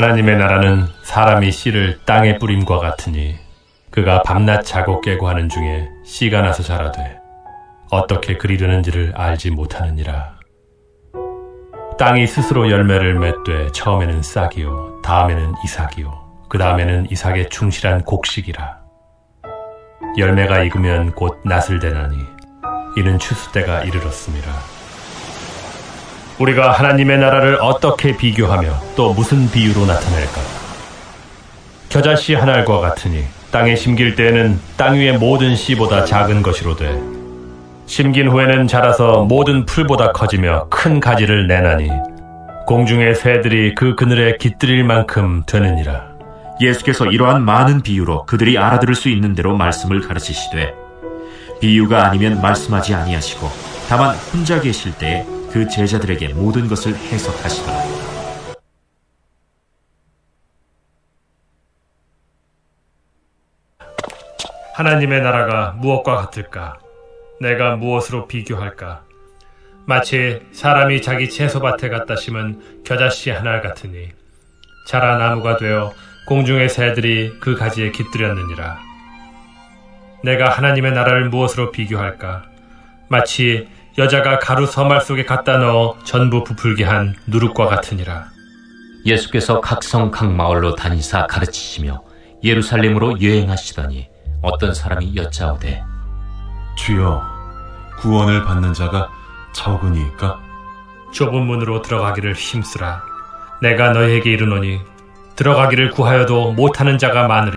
하나님의 나라는 사람이 씨를 땅에 뿌림과 같으니 그가 밤낮 자고 깨고 하는 중에 씨가 나서 자라되 어떻게 그리려는지를 알지 못하느니라. 땅이 스스로 열매를 맺되 처음에는 싹이요 다음에는 이삭이요 그 다음에는 이삭의 충실한 곡식이라. 열매가 익으면 곧 낫을 대나니 이는 추수 때가 이르렀습니다. 우리가 하나님의 나라를 어떻게 비교하며 또 무슨 비유로 나타낼까? 겨자씨 한 알과 같으니 땅에 심길 때에는 땅 위의 모든 씨보다 작은 것이로되 심긴 후에는 자라서 모든 풀보다 커지며 큰 가지를 내나니 공중의 새들이 그 그늘에 깃들일 만큼 되느니라. 예수께서 이러한 많은 비유로 그들이 알아들을 수 있는 대로 말씀을 가르치시되 비유가 아니면 말씀하지 아니하시고 다만 혼자 계실 때에 그 제자들에게 모든 것을 해석하시더라. 하나님의 나라가 무엇과 같을까? 내가 무엇으로 비교할까? 마치 사람이 자기 채소밭에 갖다 심은 겨자씨 하나 같으니 자라 나무가 되어 공중의 새들이 그 가지에 깃들였느니라. 내가 하나님의 나라를 무엇으로 비교할까? 마치 여자가 가루 서말 속에 갖다 넣어 전부 부풀게 한 누룩과 같으니라. 예수께서 각성 각 마을로 다니사 가르치시며 예루살렘으로 여행하시더니 어떤 사람이 여짜오되 주여, 구원을 받는 자가 적으니까? 좁은 문으로 들어가기를 힘쓰라. 내가 너희에게 이르노니 들어가기를 구하여도 못하는 자가 많으리.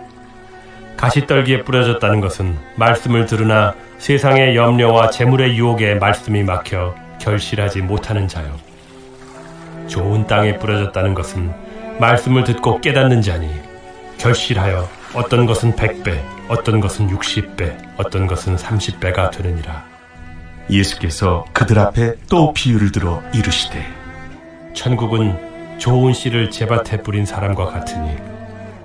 가시떨기에 뿌려졌다는 것은 말씀을 들으나 세상의 염려와 재물의 유혹에 말씀이 막혀 결실하지 못하는 자요. 좋은 땅에 뿌려졌다는 것은 말씀을 듣고 깨닫는 자니 결실하여 어떤 것은 100배, 어떤 것은 60배, 어떤 것은 30배가 되느니라. 예수께서 그들 앞에 또 비유를 들어 이르시되 천국은 좋은 씨를 제밭에 뿌린 사람과 같으니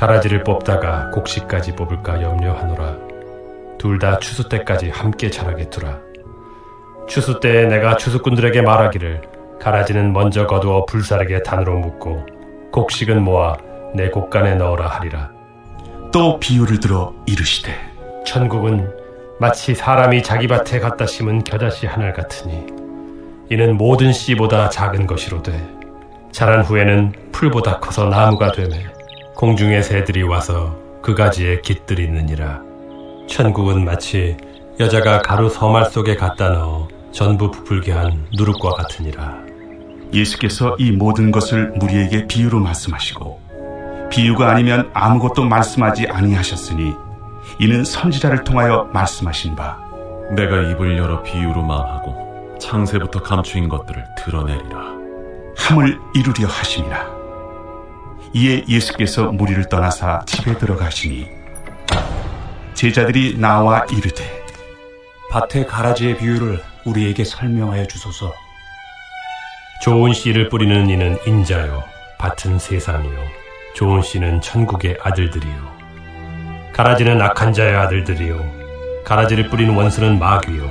가라지를 뽑다가 곡식까지 뽑을까 염려하노라. 둘 다 추수 때까지 함께 자라게 두라. 추수 때에 내가 추수꾼들에게 말하기를 가라지는 먼저 거두어 불사르게 단으로 묶고 곡식은 모아 내 곡간에 넣어라 하리라. 또 비유를 들어 이르시되 천국은 마치 사람이 자기 밭에 갖다 심은 겨자씨 하늘 같으니 이는 모든 씨보다 작은 것이로되 자란 후에는 풀보다 커서 나무가 되매 공중의 새들이 와서 그 가지에 깃들이느니라. 천국은 마치 여자가 가루 서말 속에 갖다 넣어 전부 부풀게 한 누룩과 같으니라. 예수께서 이 모든 것을 무리에게 비유로 말씀하시고 비유가 아니면 아무것도 말씀하지 아니하셨으니 이는 선지자를 통하여 말씀하신 바. 내가 입을 열어 비유로 말하고 창세부터 감추인 것들을 드러내리라. 함을 이루려 하심이라 이에 예수께서 무리를 떠나사 집에 들어가시니 제자들이 나와 이르되 밭의 가라지의 비유를 우리에게 설명하여 주소서. 좋은 씨를 뿌리는 이는 인자요 밭은 세상이요 좋은 씨는 천국의 아들들이요 가라지는 악한 자의 아들들이요 가라지를 뿌리는 원수는 마귀요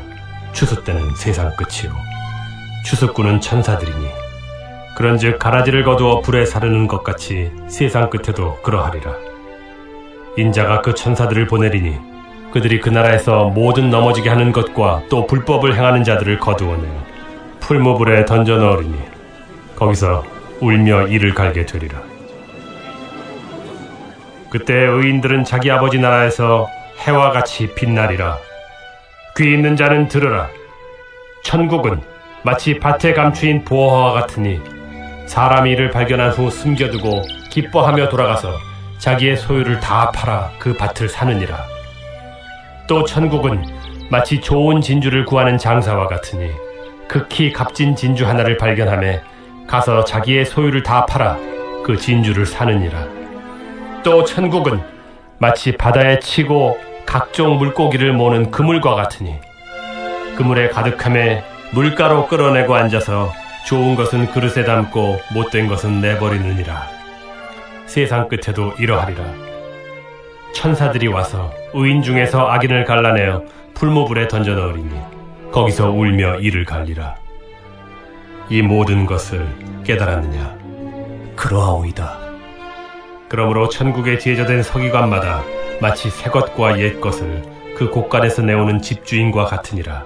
추수 때는 세상 끝이요 추수꾼은 천사들이니 그런즉 가라지를 거두어 불에 사르는 것 같이 세상 끝에도 그러하리라 인자가 그 천사들을 보내리니 그들이 그 나라에서 모든 넘어지게 하는 것과 또 불법을 행하는 자들을 거두어내어 풀무불에 던져 넣으리니 거기서 울며 이를 갈게 되리라. 그때 의인들은 자기 아버지 나라에서 해와 같이 빛나리라. 귀 있는 자는 들으라. 천국은 마치 밭에 감추인 보화와 같으니 사람이 이를 발견한 후 숨겨두고 기뻐하며 돌아가서 자기의 소유를 다 팔아 그 밭을 사느니라. 또 천국은 마치 좋은 진주를 구하는 장사와 같으니 극히 값진 진주 하나를 발견함에 가서 자기의 소유를 다 팔아 그 진주를 사느니라. 또 천국은 마치 바다에 치고 각종 물고기를 모는 그물과 같으니 그물에 가득함에 물가로 끌어내고 앉아서 좋은 것은 그릇에 담고 못된 것은 내버리느니라. 세상 끝에도 이러하리라. 천사들이 와서 의인 중에서 악인을 갈라내어 풀모불에 던져 넣으리니 거기서 울며 이를 갈리라. 이 모든 것을 깨달았느냐? 그러하오이다. 그러므로 천국에 제자된 서기관마다 마치 새 것과 옛 것을 그 곳간에서 내오는 집주인과 같으니라.